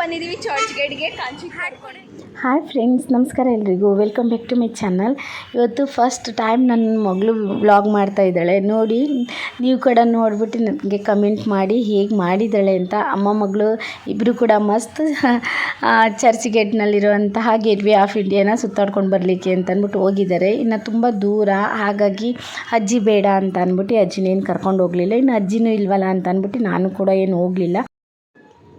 ಬಂದಿದ್ದೀವಿ church Kanchi hi friends ನಮಸ್ಕಾರ ಎಲ್ರಿಗೂ. Welcome back to my channel ಇವತ್ತು ಫಸ್ಟ್ ಟೈಮ್ ನನ್ನ ಮಗಳು ವ್ಲಾಗ್ ಮಾಡ್ತಾ ಇದ್ದಾಳೆ. ನೋಡಿ, ನೀವು ಕೂಡ ನೋಡ್ಬಿಟ್ಟು ನನಗೆ ಕಮೆಂಟ್ ಮಾಡಿ ಹೇಗೆ ಮಾಡಿದ್ದಾಳೆ ಅಂತ. ಅಮ್ಮ ಮಗಳು ಇಬ್ಬರು ಕೂಡ ಮಸ್ತ್ ಚರ್ಚ್ ಗೇಟ್ನಲ್ಲಿರುವಂತಹ ಗೇಟ್ ವೇ ಆಫ್ ಇಂಡಿಯಾನ ಸುತ್ತಾಡ್ಕೊಂಡು ಬರಲಿಕ್ಕೆ ಅಂತ ಅಂದ್ಬಿಟ್ಟು ಹೋಗಿದ್ದಾರೆ. ಇನ್ನು ತುಂಬ ದೂರ, ಹಾಗಾಗಿ ಅಜ್ಜಿ ಬೇಡ ಅಂತ ಅಂದ್ಬಿಟ್ಟು ಅಜ್ಜಿನೇನು ಕರ್ಕೊಂಡು ಹೋಗಲಿಲ್ಲ. ಇನ್ನು ಅಜ್ಜಿನೂ ಇಲ್ವಲ್ಲ ಅಂತ ಅಂದ್ಬಿಟ್ಟು ನಾನು ಕೂಡ ಏನು ಹೋಗಲಿಲ್ಲ.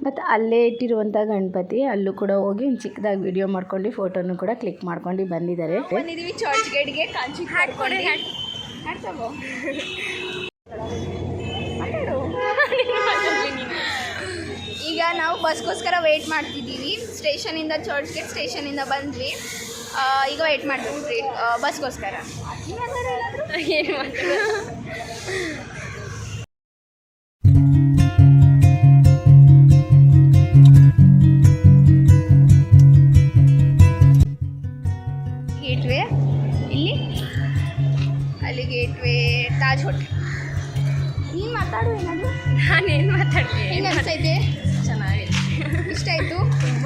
ಮತ್ತು ಅಲ್ಲೇ ಇಟ್ಟಿರುವಂಥ ಗಣಪತಿ ಅಲ್ಲೂ ಕೂಡ ಹೋಗಿ ಒಂದು ಚಿಕ್ಕದಾಗಿ ವಿಡಿಯೋ ಮಾಡ್ಕೊಂಡು ಫೋಟೋನು ಕೂಡ ಕ್ಲಿಕ್ ಮಾಡ್ಕೊಂಡು ಬಂದಿದ್ದಾರೆ. ಬಂದಿದ್ದೀವಿ ಚರ್ಚ್ ಗೇಟ್ಗೆ ಈಗ ನಾವು ಬಸ್ಗೋಸ್ಕರ ವೆಯ್ಟ್ ಮಾಡ್ತಿದ್ದೀವಿ. ಸ್ಟೇಷನಿಂದ ಚರ್ಚ್ ಗೇಟ್ ಸ್ಟೇಷನಿಂದ ಬಂದ್ವಿ. ಈಗ ವೆಯ್ಟ್ ಮಾಡ್ತೀವಿ ಬಸ್ಗೋಸ್ಕರ.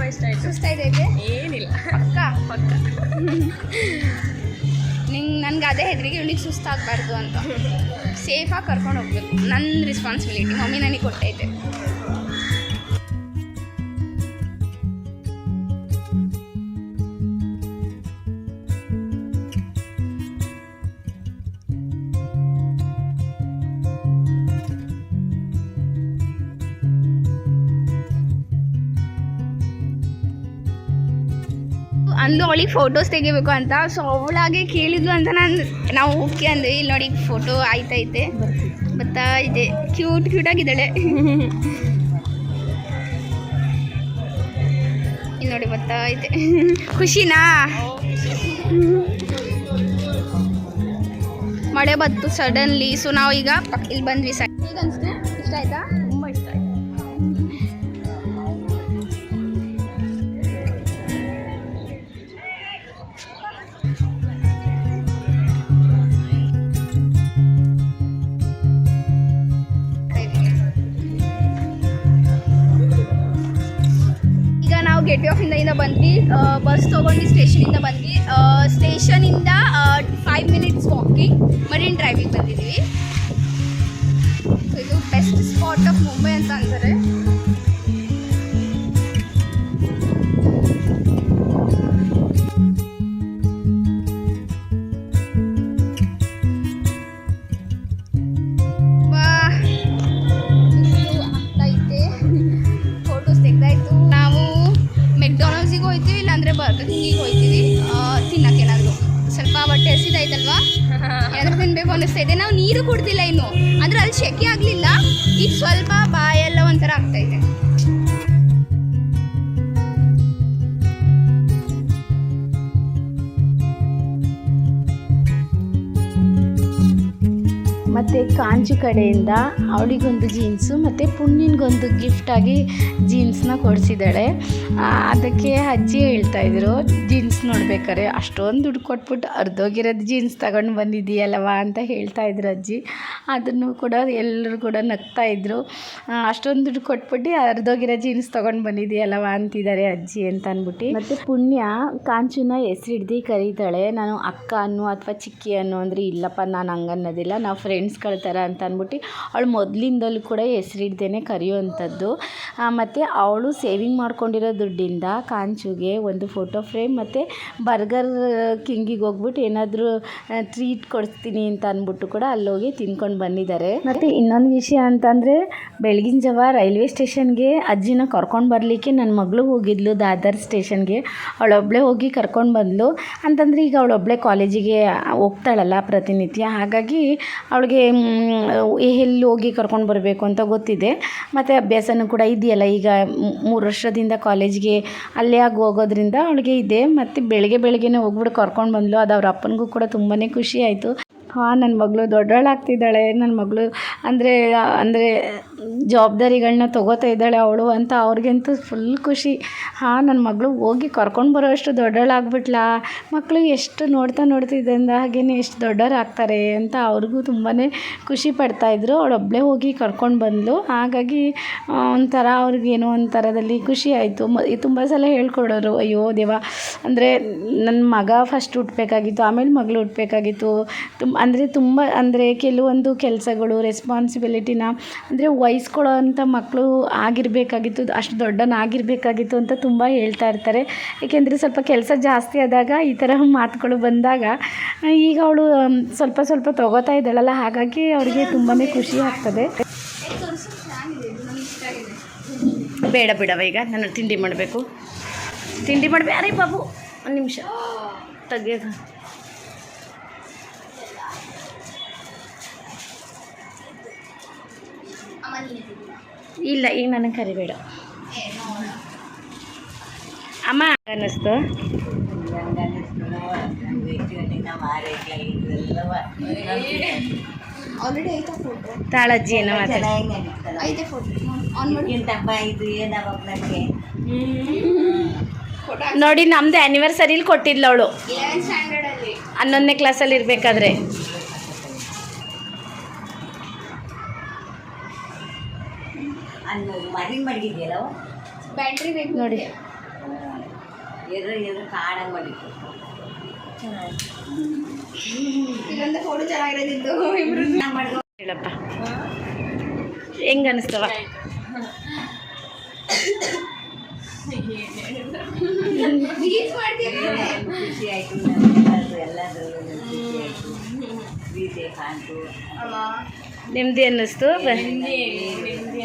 ಇಷ್ಟ ಆಯ್ತು. ಇಷ್ಟ ಆಯ್ತೈತೆ ಏನಿಲ್ಲ. ಪಕ್ಕ? ಪಕ್ಕ. ನಿಂಗೆ ನನಗೆ ಅದೇ ಹೆದರಿಗೆ ಇವಳಿಗೆ ಸುಸ್ತಾಗಬಾರ್ದು ಅಂತ. ಸೇಫಾಗಿ ಕರ್ಕೊಂಡು ಹೋಗ್ಬೇಕು. ನನ್ನ ರೆಸ್ಪಾನ್ಸಿಬಿಲಿಟಿ ಮಮ್ಮಿ ನನಗೆ ಕೊಟ್ಟೈತೆ. ಅಂದ್ಲು ಅವಳಿಗೆ ಫೋಟೋಸ್ ತೆಗಿಬೇಕು ಅಂತ. ಸೊ ಅವಳಾಗೆ ಕೇಳಿದ್ಲು ಅಂತ ನಾನು ನಾವು ಓಕೆ ಅಂದ್ವಿ. ಇಲ್ಲಿ ನೋಡಿ ಫೋಟೋ ಆಯ್ತೈತೆ. ಬರ್ತಾ ಇದೆ. ಕ್ಯೂಟ್ ಕ್ಯೂಟಾಗಿದ್ದಾಳೆ ಇಲ್ಲಿ ನೋಡಿ ಬರ್ತಾ ಐತೆ ಖುಷಿನಾ? ಮಳೆ ಬಂತು ಸಡನ್ಲಿ ಸೊ ನಾವು ಈಗ ಇಲ್ಲಿ ಬಂದ್ವಿ ಸರ್ ಅನಿಸ್ತು ಇಷ್ಟ ಆಯ್ತಾ? ತುಂಬ ಇಷ್ಟ ಆಯಿತು. ಗೇಟ್ ವೇ ಆಫ್ ಇಂದ ಬಂದ್ವಿ. ಬಸ್ ತೊಗೊಂಡು ಸ್ಟೇಷನಿಂದ ಬಂದ್ವಿ. ಸ್ಟೇಷನಿಂದ five minutes walking marine driving ಬಂದಿದ್ವಿ So, ಇದು ಬೆಸ್ಟ್ ಸ್ಪಾಟ್ ಆಫ್ ಮುಂಬೈ ಅಂತ ಅಂತಾರೆ. ಹೊಟ್ಟೆ ಯಾರು ತಿನ್ಬೇಕು ಅನ್ನಿಸ್ತಾ ಇದೆ. ನಾವು ನೀರು ಕುಡ್ದಿಲ್ಲ ಇನ್ನು. ಅಂದ್ರೆ ಅಲ್ಲಿ ಶೆಕೆ ಆಗಲಿಲ್ಲ. ಈಗ ಸ್ವಲ್ಪ ಬಾಯೆಲ್ಲ ಮತ್ತು ಕಾಂಚಿ ಕಡೆಯಿಂದ ಅವಳಿಗೊಂದು ಜೀನ್ಸು ಮತ್ತು ಪುಣ್ಯನಿಗೊಂದು ಗಿಫ್ಟಾಗಿ ಜೀನ್ಸ್ನ ಕೊಡಿಸಿದ್ದಾಳೆ. ಅದಕ್ಕೆ ಅಜ್ಜಿ ಹೇಳ್ತಾ ಇದ್ರು ಜೀನ್ಸ್ ನೋಡ್ಬೇಕಾರೆ ಅಷ್ಟೊಂದು ದುಡ್ಡು ಕೊಟ್ಬಿಟ್ಟು ಅರ್ಧೋಗಿರೋದು ಜೀನ್ಸ್ ತಗೊಂಡು ಬಂದಿದ್ದೀಯಲ್ಲವ? ಅಂತ ಹೇಳ್ತಾ ಇದ್ರು ಅಜ್ಜಿ. ಅದನ್ನು ಕೂಡ ಎಲ್ಲರೂ ಕೂಡ ನಗ್ತಾ ಇದ್ರು. ಅಷ್ಟೊಂದು ದುಡ್ಡು ಕೊಟ್ಬಿಟ್ಟು ಅರ್ಧೋಗಿರೋ ಜೀನ್ಸ್ ತೊಗೊಂಡು ಬಂದಿದ್ದೀಯಲ್ಲವ? ಅಂತಿದ್ದಾರೆ ಅಜ್ಜಿ ಅಂತ ಅಂದ್ಬಿಟ್ಟು ಮತ್ತು ಪುಣ್ಯ ಕಾಂಚುನ ಹೆಸರಿಡ್ದು ಕರೀತಾಳೆ. ನಾನು ಅಕ್ಕ ಅನ್ನು ಅಥವಾ ಚಿಕ್ಕಿ ಅನ್ನು ಅಂದರೆ ಇಲ್ಲಪ್ಪ, ನಾನು ಹಂಗನ್ನೋದಿಲ್ಲ. ನಾವು ಫ್ರೆಂಡ್ಸ್ಗಳ ಥರ ಅಂತ ಅಂದ್ಬಿಟ್ಟು ಅವಳು ಮೊದಲಿಂದಲೂ ಕೂಡ ಹೆಸರಿಡ್ದೇ ಕರೆಯುವಂಥದ್ದು. ಮತ್ತು ಅವಳು ಸೇವಿಂಗ್ ಮಾಡ್ಕೊಂಡಿರೋ ದುಡ್ಡಿಂದ ಕಾಂಚುಗೆ ಒಂದು ಫೋಟೋ ಫ್ರೇಮ್ ಮತ್ತು ಬರ್ಗರ್ ಕಿಂಗಿಗೆ ಹೋಗ್ಬಿಟ್ಟು ಏನಾದರೂ ಟ್ರೀಟ್ ಕೊಡಿಸ್ತೀನಿ ಅಂತ ಅಂದ್ಬಿಟ್ಟು ಕೂಡ ಅಲ್ಲೋಗಿ ತಿನ್ಕೊಂಡು ಬಂದಿದ್ದಾರೆ. ಮತ್ತು ಇನ್ನೊಂದು ವಿಷಯ ಅಂತಂದರೆ ಬೆಳಗಿನ ಜಾವ ರೈಲ್ವೆ ಸ್ಟೇಷನ್ಗೆ ಅಜ್ಜಿನ ಕರ್ಕೊಂಡು ಬರಲಿಕ್ಕೆ ನನ್ನ ಮಗಳು ಹೋಗಿದ್ಲು ದಾದರ್ ಸ್ಟೇಷನ್ಗೆ. ಅವಳೊಬ್ಬಳೇ ಹೋಗಿ ಕರ್ಕೊಂಡು ಬಂದಳು ಅಂತಂದರೆ ಈಗ ಅವಳೊಬ್ಬಳೇ ಕಾಲೇಜಿಗೆ ಹೋಗ್ತಾಳಲ್ಲ ಪ್ರತಿನಿತ್ಯ. ಹಾಗಾಗಿ ಅವಳಿಗೆ ಎಲ್ಲಿ ಹೋಗಿ ಕರ್ಕೊಂಡು ಬರಬೇಕು ಅಂತ ಗೊತ್ತಿದೆ. ಮತ್ತು ಅಭ್ಯಾಸನೂ ಕೂಡ ಇದೆಯಲ್ಲ, ಈಗ ಮೂರು ವರ್ಷದಿಂದ ಕಾಲೇಜ್ಗೆ ಅಲ್ಲೇ ಆಗಿ ಹೋಗೋದ್ರಿಂದ ಅವಳಿಗೆ ಇದೆ. ಮತ್ತು ಬೆಳಗ್ಗೆ ಬೆಳಗ್ಗೆನೇ ಹೋಗ್ಬಿಟ್ಟು ಕರ್ಕೊಂಡು ಬಂದಳು ಅದು ಅವ್ರ ಅಪ್ಪನಿಗೂ ಕೂಡ ತುಂಬಾ ಖುಷಿ ಆಯಿತು. ಹಾಂ ನನ್ನ ಮಗಳು ದೊಡ್ಡವಳಾಗ್ತಿದ್ದಾಳೆ ನನ್ನ ಮಗಳು ಅಂದರೆ ಅಂದರೆ ಜವಾಬ್ದಾರಿಗಳನ್ನ ತೊಗೋತಾ ಇದ್ದಾಳೆ ಅವಳು ಅಂತ ಅವ್ರಿಗಂತೂ ಫುಲ್ ಖುಷಿ. ಹಾಂ ನನ್ನ ಮಗಳು ಹೋಗಿ ಕರ್ಕೊಂಡು ಬರೋಷ್ಟು ದೊಡ್ಡವಳಾಗ್ಬಿಟ್ಲಾ ಮಕ್ಕಳು ಎಷ್ಟು ನೋಡ್ತಾ ನೋಡ್ತಿದ್ದಂದ ಹಾಗೇನೆ ಎಷ್ಟು ದೊಡ್ಡವರಾಗ್ತಾರೆ ಅಂತ ಅವ್ರಿಗೂ ತುಂಬಾ ಖುಷಿ ಪಡ್ತಾಯಿದ್ರು ಅವಳೊಬ್ಬಳೇ ಹೋಗಿ ಕರ್ಕೊಂಡು ಬಂದಳು ಹಾಗಾಗಿ ಒಂಥರ ಅವ್ರಿಗೇನೋ ಒಂಥರದಲ್ಲಿ ಖುಷಿ ಆಯಿತು. ಮ ತುಂಬ ಸಲ ಹೇಳ್ಕೊಡೋರು, ಅಯ್ಯೋ ದೇವ, ಅಂದರೆ ನನ್ನ ಮಗ ಫಸ್ಟ್ ಹುಟ್ಟಬೇಕಾಗಿತ್ತು ಆಮೇಲೆ ಮಗಳು ಹುಟ್ಟಬೇಕಾಗಿತ್ತು ತುಂಬ ಅಂದರೆ ತುಂಬ, ಅಂದರೆ ಕೆಲವೊಂದು ಕೆಲಸಗಳು ರೆಸ್ಪಾನ್ಸಿಬಿಲಿಟಿನ ಅಂದರೆ ವಹಿಸ್ಕೊಳ್ಳೋ ಅಂಥ ಮಕ್ಕಳು ಆಗಿರಬೇಕಾಗಿತ್ತು, ಅಷ್ಟು ದೊಡ್ಡನಾಗಿರಬೇಕಾಗಿತ್ತು ಅಂತ ತುಂಬ ಹೇಳ್ತಾ ಇರ್ತಾರೆ. ಏಕೆಂದರೆ ಸ್ವಲ್ಪ ಕೆಲಸ ಜಾಸ್ತಿ ಆದಾಗ ಈ ಥರ ಮಾತುಗಳು ಬಂದಾಗ, ಈಗ ಅವಳು ಸ್ವಲ್ಪ ಸ್ವಲ್ಪ ತಗೋತಾ ಇದ್ದಾಳಲ್ಲ, ಹಾಗಾಗಿ ಅವಳಿಗೆ ತುಂಬಾ ಖುಷಿ ಆಗ್ತದೆ. ಬೇಡ ಬಿಡವ ಈಗ, ನಾನು ತಿಂಡಿ ಮಾಡಬೇಕು. ತಿಂಡಿ ಮಾಡಬೇಕು ಅರೇ ಬಾಬು, ಒಂದು ನಿಮಿಷ. ತೆಗಿಯೋದು ಇಲ್ಲ ಈಗ ನನಗೆ ಕರಿಬೇಡ. ಅಮ್ಮ ಅನ್ನಿಸ್ತು ಆಲ್ರೆಡಿ ಐತಾ ಫೋಟೋ ತಾಳಜ್ಜಿ ಏನೋ ಮಾತಾಡ ಐತೆ ಫೋಟೋ ಆನ್ ಮಾಡಿ. ಫೋಟೋ ನೋಡಿ ನಮ್ದು ಆ್ಯನಿವರ್ಸರಿಲಿ ಕೊಟ್ಟಿದ್ಲು ಅವಳು. ಹನ್ನೊಂದನೇ ಕ್ಲಾಸಲ್ಲಿ ಇರಬೇಕಾದ್ರೆ. ಮರಿ ಮಡಗಿದೆಯಲ್ಲ ಬ್ಯಾಟ್ರಿ ಬೇಕು. ನೋಡಿ. ಎದ್ರು ಎದ್ರು ಕಾಡಂಗೆ ಇಲ್ಲೊಂದು ಫೋಟೋ ಇಬ್ರು ಹೇಳಪ್ಪ. ಹೆಂಗ ಅನಿಸ್ತವ? ಖುಷಿ ಆಯಿತು ಎಲ್ಲದರಲ್ಲೂ ಖುಷಿ ಆಯಿತು. ಪ್ರೀತಿ ಕಾಣ್ತು. ಅಮ್ಮ ನೆಮ್ಮದಿ ಅನ್ನಿಸ್ತು? ನೆಮ್ಮದಿ ನೆಮ್ಮದಿ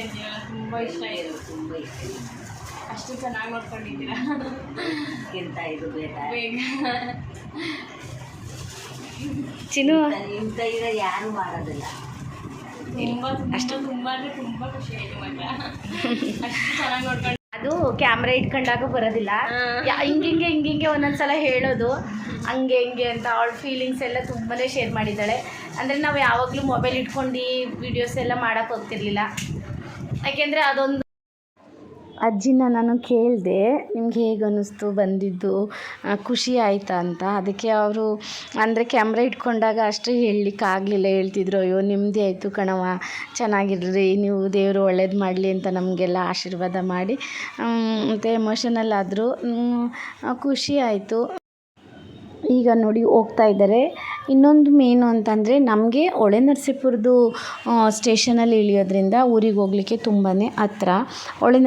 ತುಂಬ ಇಷ್ಟ ಇದೆ ತುಂಬ ಇಷ್ಟ ಅಷ್ಟು ಚೆನ್ನಾಗಿ ನೋಡ್ಕೊಂಡಿದ್ದೀರಾ ಇದು ಬೇಗ ಚಿನ್ನು? ಇಂಥ ಈಗ ಯಾರೂ ಮಾಡೋದಿಲ್ಲ ತುಂಬ ತುಂಬ ತುಂಬ ಅಂದರೆ ತುಂಬ ಖುಷಿ ಆಯಿತು ಮಾತ್ರ ಅಷ್ಟು ಚೆನ್ನಾಗಿ ನೋಡ್ಕೊಂಡು ಅದು ಕ್ಯಾಮ್ರಾ ಇಟ್ಕೊಂಡಾಗ ಬರೋದಿಲ್ಲ ಹಿಂಗಿಂಗೆ ಹಿಂಗಿಂಗೆ ಒಂದೊಂದ್ಸಲ ಹೇಳೋದು. ಹಂಗೆ ಹಿಂಗೆ ಅಂತ ಅವಳ ಫೀಲಿಂಗ್ಸ್ ಎಲ್ಲ ತುಂಬಾ ಶೇರ್ ಮಾಡಿದ್ದಾಳೆ. ಅಂದರೆ ನಾವು ಯಾವಾಗಲೂ ಮೊಬೈಲ್ ಇಟ್ಕೊಂಡು ವಿಡಿಯೋಸ್ ಎಲ್ಲ ಮಾಡೋಕ್ಕೆ ಹೋಗ್ತಿರ್ಲಿಲ್ಲ. ಯಾಕೆಂದರೆ ಅದೊಂದು ಅಜ್ಜಿನ ನಾನು ಕೇಳಿದೆ, ನಿಮ್ಗೆ ಹೇಗೆ ಅನ್ನಿಸ್ತು, ಬಂದಿದ್ದು ಖುಷಿ ಆಯಿತಾ ಅಂತ. ಅದಕ್ಕೆ ಅವರು, ಅಂದರೆ ಕ್ಯಾಮ್ರಾ ಇಟ್ಕೊಂಡಾಗ ಅಷ್ಟೇ ಹೇಳಲಿಕ್ಕೆ ಆಗಲಿಲ್ಲ. ಹೇಳ್ತಿದ್ರು, ಅಯ್ಯೋ ನಿಮ್ಮದೇ ಆಯಿತು ಕಣವ ಚೆನ್ನಾಗಿರ್ರಿ, ನೀವು ದೇವರು ಒಳ್ಳೇದು ಮಾಡಲಿ ಅಂತ ನಮಗೆಲ್ಲ ಆಶೀರ್ವಾದ ಮಾಡಿ. ಮತ್ತು ಎಮೋಷನಲ್ ಆದರು ಖುಷಿ ಆಯಿತು. ಈಗ ನೋಡಿ, ಹೋಗ್ತಾ ಇದ್ದಾರೆ. ಇನ್ನೊಂದು ಮೇನು ಅಂತಂದರೆ ನಮಗೆ ಹೊಳೆ ನರಸೀಪುರದ್ದು ಸ್ಟೇಷನಲ್ಲಿ ಇಳಿಯೋದ್ರಿಂದ ಊರಿಗೆ ಹೋಗ್ಲಿಕ್ಕೆ ತುಂಬಾ ಹತ್ರ.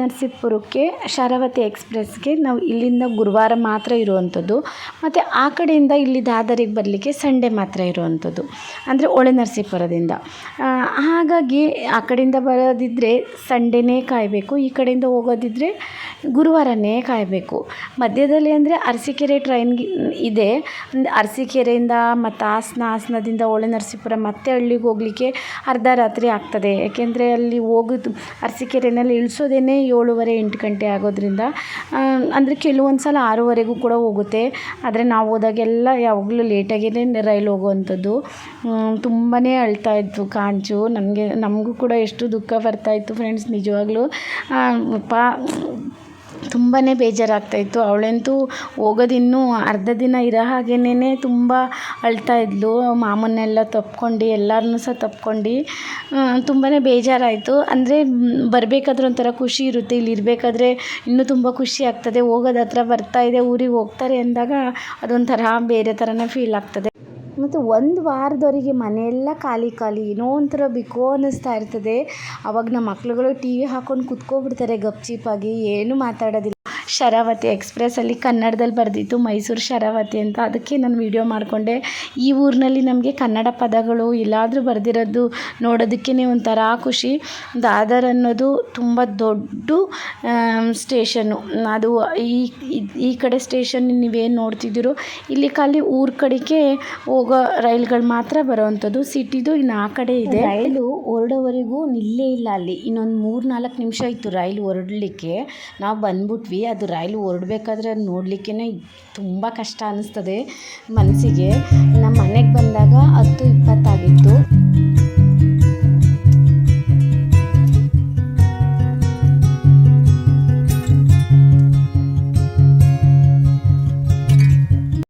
ನರಸೀಪುರಕ್ಕೆ ಶರಾವತಿ ಎಕ್ಸ್ಪ್ರೆಸ್ಗೆ ನಾವು ಇಲ್ಲಿಂದ ಗುರುವಾರ ಮಾತ್ರ ಇರುವಂಥದ್ದು. ಮತ್ತು ಆ ಕಡೆಯಿಂದ ಇಲ್ಲಿ ದಾದರಿಗೆ ಬರಲಿಕ್ಕೆ ಸಂಡೇ ಮಾತ್ರ ಇರುವಂಥದ್ದು. ಅಂದರೆ ಹೊಳೆ ನರಸೀಪುರದಿಂದ ಹಾಗಾಗಿ ಆ ಕಡೆಯಿಂದ ಬರೋದಿದ್ದರೆ ಸಂಡೇನೇ ಕಾಯಬೇಕು. ಈ ಕಡೆಯಿಂದ ಹೋಗೋದಿದ್ದರೆ ಗುರುವಾರನೇ ಕಾಯಬೇಕು. ಮಧ್ಯದಲ್ಲಿ ಅಂದರೆ ಅರಸೀಕೆರೆ ಟ್ರೈನ್ ಇದೆ. ಅರಸೀಕೆರೆಯಿಂದ ಮತ್ತು ಹಾಸನ ಹಾಸನದಿಂದ ಹೊಳೆ ನರಸೀಪುರ ಮತ್ತೆ ಹಳ್ಳಿಗೆ ಹೋಗಲಿಕ್ಕೆ ಅರ್ಧ ರಾತ್ರಿ ಆಗ್ತದೆ. ಯಾಕೆಂದರೆ ಅಲ್ಲಿ ಹೋಗೋದು ಅರಸಿಕೆರೆನಲ್ಲಿ ಇಳಿಸೋದೇನೆ ಏಳುವರೆ ಎಂಟು ಗಂಟೆ ಆಗೋದ್ರಿಂದ ಅಂದರೆ ಕೆಲವೊಂದು ಸಲ ಆರೂವರೆಗೂ ಕೂಡ ಹೋಗುತ್ತೆ. ಆದರೆ ನಾವು ಹೋದಾಗೆಲ್ಲ ಯಾವಾಗಲೂ ಲೇಟಾಗಿಯೇ ರೈಲು ಹೋಗುವಂಥದ್ದು. ತುಂಬಾ ಅಳ್ತಾ ಇತ್ತು ಕಾಂಚು. ನನಗೆ ನಮಗೂ ಕೂಡ ಎಷ್ಟು ದುಃಖ ಬರ್ತಾಯಿತ್ತು ಫ್ರೆಂಡ್ಸ್ ನಿಜವಾಗ್ಲೂ. ಪಾ ತುಂಬಾ ಬೇಜಾರಾಗ್ತಾಯಿತ್ತು. ಅವಳಂತೂ ಹೋಗೋದಿನ್ನೂ ಅರ್ಧ ದಿನ ಇರೋ ಹಾಗೇನೆ ತುಂಬ ಅಳ್ತಾ ಇದ್ಲು. ಮಾಮನ್ನೆಲ್ಲ ತಪ್ಕೊಂಡು ಎಲ್ಲರನ್ನೂ ಸಹ ತಪ್ಕೊಂಡು ತುಂಬಾ ಬೇಜಾರಾಯಿತು. ಅಂದರೆ ಬರಬೇಕಾದ್ರೆ ಒಂಥರ ಖುಷಿ ಇರುತ್ತೆ. ಇಲ್ಲಿ ಇರಬೇಕಾದ್ರೆ ಇನ್ನೂ ತುಂಬ ಖುಷಿ ಆಗ್ತದೆ. ಹೋಗೋದು ಹತ್ರ ಬರ್ತಾ ಇದೆ, ಊರಿಗೆ ಹೋಗ್ತಾರೆ ಅಂದಾಗ ಅದೊಂಥರ ಬೇರೆ ಥರನೇ ಫೀಲ್ ಆಗ್ತದೆ. ಮತ್ತು ಒಂದು ವಾರದವರೆಗೆ ಮನೆಯೆಲ್ಲ ಖಾಲಿ ಖಾಲಿ, ಏನೋ ಒಂಥರ ಬಿಕೋ ಅನ್ನಿಸ್ತಾ ಇರ್ತದೆ. ಅವಾಗ ನಮ್ಮ ಮಕ್ಳುಗಳು ಟಿ ವಿ ಹಾಕ್ಕೊಂಡು ಕುತ್ಕೋಬಿಡ್ತಾರೆ ಗಪ್ಚಿಪ್ಪಾಗಿ ಏನೂ ಮಾತಾಡೋದಿಲ್ಲ. ಶರಾವತಿ ಎಕ್ಸ್ಪ್ರೆಸ್ಸಲ್ಲಿ ಕನ್ನಡದಲ್ಲಿ ಬರೆದಿತ್ತು, ಮೈಸೂರು ಶರಾವತಿ ಅಂತ. ಅದಕ್ಕೆ ನಾನು ವೀಡಿಯೋ ಮಾಡಿಕೊಂಡೆ. ಈ ಊರಿನಲ್ಲಿ ನಮಗೆ ಕನ್ನಡ ಪದಗಳು ಎಲ್ಲಾದರೂ ಬರೆದಿರೋದು ನೋಡೋದಕ್ಕೇ ಒಂಥರ ಖುಷಿ. ದಾದರ್ ಅನ್ನೋದು ತುಂಬ ದೊಡ್ಡ ಸ್ಟೇಷನ್ನು. ಅದು ಈ ಈ ಕಡೆ ಸ್ಟೇಷನ್ ನೀವೇನು ನೋಡ್ತಿದ್ದೀರೋ, ಇಲ್ಲಿ ಖಾಲಿ ಊರ ಕಡೆಗೆ ಹೋಗೋ ರೈಲ್ಗಳು ಮಾತ್ರ ಬರೋವಂಥದ್ದು ಸಿಟಿದು ಇನ್ನು ಆ ಕಡೆ ಇದೆ. ರೈಲು ಹೊರಡೋವರೆಗೂ ನಿಲ್ಲೇ ಇಲ್ಲ ಅಲ್ಲಿ. ಇನ್ನೊಂದು ಮೂರು ನಾಲ್ಕು ನಿಮಿಷ ಇತ್ತು ರೈಲು ಹೊರಡಲಿಕ್ಕೆ. ನಾವು ಬಂದ್ಬಿಟ್ವಿ. ಅದು ರೈಲು ಹೊರಡ್ಬೇಕಾದ್ರೆ ನೋಡಲಿಕ್ಕೇ ತುಂಬ ಕಷ್ಟ ಅನ್ನಿಸ್ತದೆ ಮನಸ್ಸಿಗೆ ನಮ್ಮ ಮನೆಗೆ ಬಂದಾಗ ಹತ್ತು ಇಪ್ಪತ್ತಾಗಿತ್ತು.